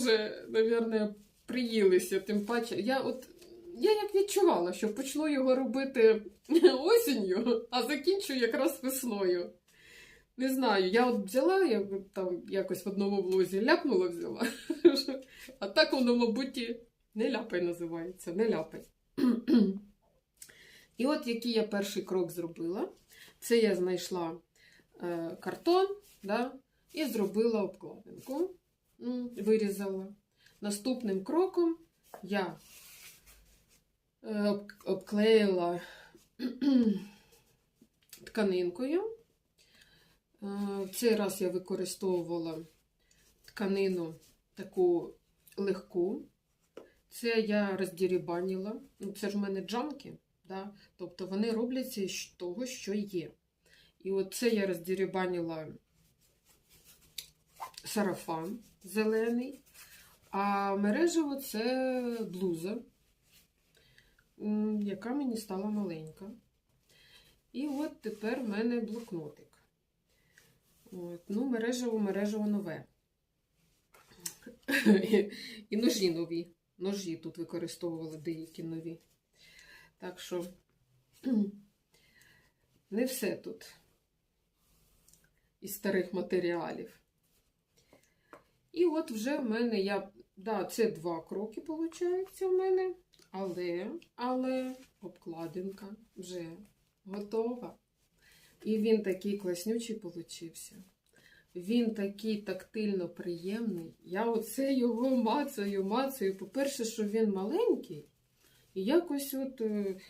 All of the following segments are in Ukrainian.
вже, мабуть, приїлися, тим паче. Я от я як відчувала, що почну його робити осінню, а закінчу якраз весною. Не знаю, я от взяла, я там якось в одному влозі ляпнула, взяла. А так воно, мабуть, не ляпай називається, не ляпай. І от який я перший крок зробила. Це я знайшла е, картон да, і зробила обкладинку, вирізала. Наступним кроком я е, обклеїла тканинкою. Е, цей раз я використовувала тканину таку легку. Це я роздірібанила. Ну, це ж в мене джамки, да? тобто вони робляться з того, що є. І от це я роздірібанила сарафан зелений, а мережево це блуза, яка мені стала маленька. І от тепер в мене блокнотик. От, ну, мережево, мережево нове. І ножі нові. Ножі тут використовували деякі нові. Так що не все тут із старих матеріалів. І от вже в мене я. Да, це два кроки, виходить, в мене. Але, але обкладинка вже готова. І він такий класнючий получився. Він такий тактильно приємний. Я оце його мацаю, мацаю. По-перше, що він маленький, і якось от е,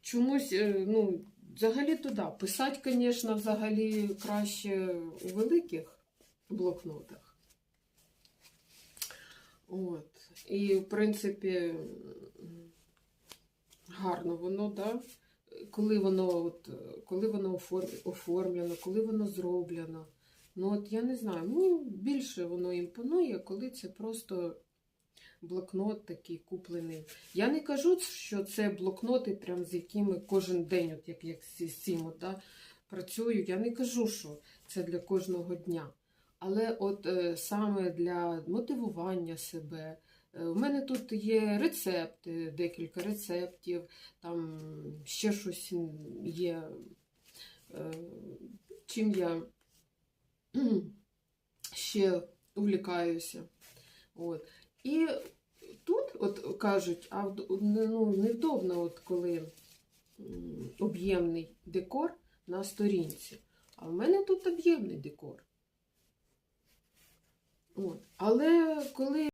чомусь, е, ну, взагалі туди. Писати, звісно, взагалі краще у великих блокнотах. От. І, в принципі, гарно воно, да? коли воно, от, коли воно оформ- оформлено, коли воно зроблено. Ну, от я не знаю, мені більше воно імпонує, коли це просто блокнот такий куплений. Я не кажу, що це блокноти, прям з якими кожен день, от як, як з цим да, працюю. Я не кажу, що це для кожного дня. Але от е, саме для мотивування себе. Е, У мене тут є рецепти, декілька рецептів, там ще щось є, е, чим я ще увлікаюся. От. І тут от кажуть, а ну, невдобно, от коли об'ємний декор на сторінці. А в мене тут об'ємний декор. От. Але коли